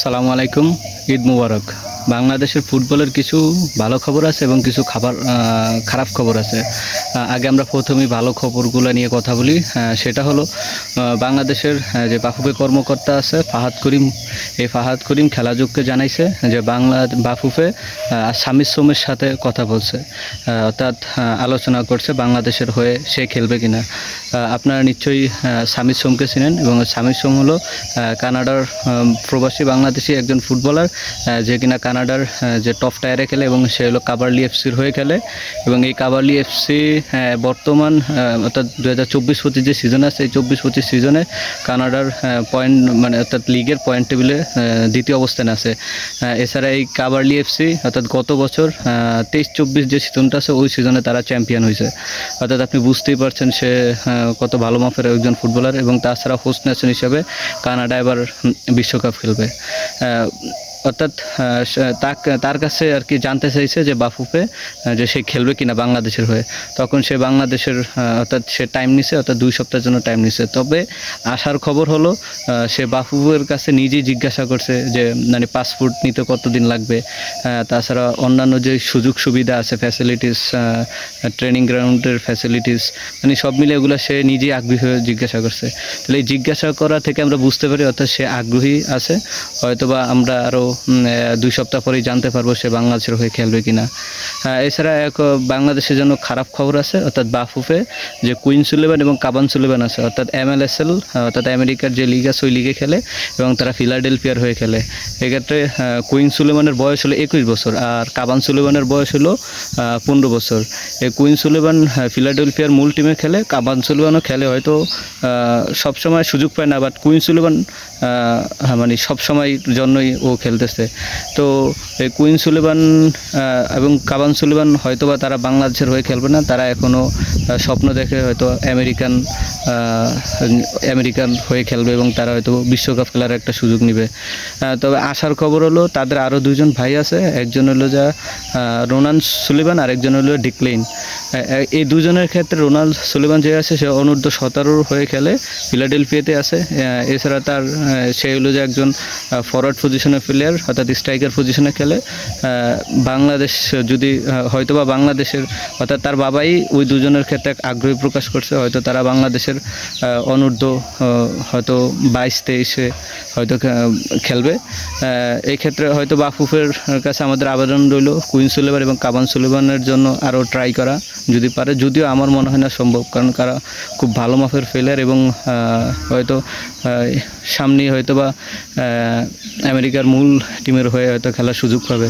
আসসালামু আলাইকুম ঈদ মুবারক। বাংলাদেশের ফুটবলের কিছু ভালো খবর আছে এবং কিছু খাবার খারাপ খবর আছে। আগে আমরা প্রথমেই ভালো খবরগুলো নিয়ে কথা বলি। সেটা হলো বাংলাদেশের যে বাফুফে কর্মকর্তা আছে ফাহাদ করিম, এই ফাহাদ করিম খেলাযোগকে জানাইছে যে বাংলা বাফুফে সামির সোমের সাথে কথা বলছে। অর্থাৎ আলোচনা করছে বাংলাদেশের হয়ে সে খেলবে কিনা। আপনারা নিশ্চয়ই সামির সোমকে চিনেন এবং সামির সোম হলো কানাডার প্রবাসী বাংলাদেশি একজন ফুটবলার যে কিনা কানাডার যে টপ টায়ারে খেলে এবং সে হলো কাবার্লি এফসির হয়ে খেলে। এবং এই কাবার্লি এফসি বর্তমান অর্থাৎ দু হাজার চব্বিশ পঁচিশ যে সিজন আছে, এই চব্বিশ পঁচিশ সিজনে কানাডার পয়েন্ট মানে অর্থাৎ লিগের পয়েন্ট টেবিলে দ্বিতীয় অবস্থানে আছে। এছাড়া এই কাবার্লি এফসি অর্থাৎ গত বছর তেইশ চব্বিশ যে সিজনটা আছে, ওই সিজনে তারা চ্যাম্পিয়ন হয়েছে। অর্থাৎ আপনি বুঝতেই পারছেন সে কত ভালো মাপের একজন ফুটবলার এবং তাছাড়া হোস্ট নেশন হিসাবে কানাডা এবার বিশ্বকাপ খেলবে। অর্থাৎ তার কাছে আর কি জানতে চাইছে যে বাফুফে যে সে খেলবে কিনা বাংলাদেশের হয়ে। তখন সে বাংলাদেশের অর্থাৎ সে টাইম নিছে, অর্থাৎ দুই সপ্তাহের জন্য টাইম নিছে। তবে আসার খবর হলো সে বাফুফের কাছে নিজেই জিজ্ঞাসা করছে যে মানে পাসপোর্ট নিতে কতদিন লাগবে? তাছাড়া অন্যান্য যে সুযোগ সুবিধা আছে ফ্যাসিলিটিস ট্রেনিং গ্রাউন্ডের ফ্যাসিলিটিস মানে সব মিলে এগুলো সে নিজেই আগ্রহী হয়ে জিজ্ঞাসা করছে। তাহলে এই জিজ্ঞাসা করা থেকে আমরা বুঝতে পারি, অর্থাৎ সে আগ্রহী আছে। হয়তোবা আমরা আরও দুই সপ্তাহ পরেই জানতে পারব সে বাংলাদেশের হয়ে খেলবে কিনা। আহ, এছাড়া এক বাংলাদেশের জন্য খারাপ খবর আছে অর্থাৎ বাফুফে যে কুইন সুলেবান এবং কাবান সুলেবান আছে অর্থাৎ এমএলএসএল অর্থাৎ আমেরিকার যে লিগ আছে ওই লিগে খেলে এবং তারা ফিলাডেলফিয়ার হয়ে খেলে। এক্ষেত্রে আহ, কুইন সুলেমানের বয়স হলো একুশ বছর আর কাবান সুলেমানের বয়স হলো পনেরো বছর। এই কুইন সুলেমান আহ, ফিলাডেলফিয়ার মূল টিমে খেলে কাবান সুলেমানও খেলে হয়তো সবসময় সুযোগ পায় না বাট কুইন সুলেমান হ্যাঁ, মানে সবসময় জন্যই ও খেলতেছে তো, এই কুইন সুলেবান এবং কাবান সুলেবান হয়তোবা তারা বাংলাদেশের হয়ে খেলবে না, তারা এখনও স্বপ্ন দেখে হয়তো আমেরিকান আমেরিকান হয়ে খেলবে এবং তারা হয়তো বিশ্বকাপ খেলার একটা সুযোগ নেবে। তবে আসার খবর হলো, তাদের আরও দুজন ভাই আছে, একজন হলো যা রোনান সুলিবান আর একজন হলো ডিক্লেইন। এই দুজনের ক্ষেত্রে রোনাল্ড সুলিবান যে আছে, সে অনূর্ধ্ব সতেরোর হয়ে খেলে, ফিলাডেলফিয়াতে আছে। এছাড়া তার সে হলো যে একজন ফরওয়ার্ড পজিশনের প্লেয়ার অর্থাৎ স্ট্রাইকার পজিশনে খেলে বাংলাদেশ যদি হয়তোবা বাংলাদেশের, অর্থাৎ তার বাবাই ওই দুজনের ক্ষেত্রে আগ্রহী প্রকাশ করছে, হয়তো তারা বাংলাদেশের অনূর্ধ্ব হয়তো বাইশ, তেইশে হয়তো খেলবে। এই ক্ষেত্রে হয়তো বাফুফের কাছে আমাদের আবেদন রইল, কুইন সুলেভার এবং কাবান সুলেভানের জন্য আরও ট্রাই করা যদি পারে, যদিও আমার মনে হয় না সম্ভব, কারণ তারা খুব ভালো মাপের ফেলার এবং হয়তো সামনেই হয়তো বা আমেরিকার মূল টিমের হয়ে হয়তো খেলার সুযোগ পাবে।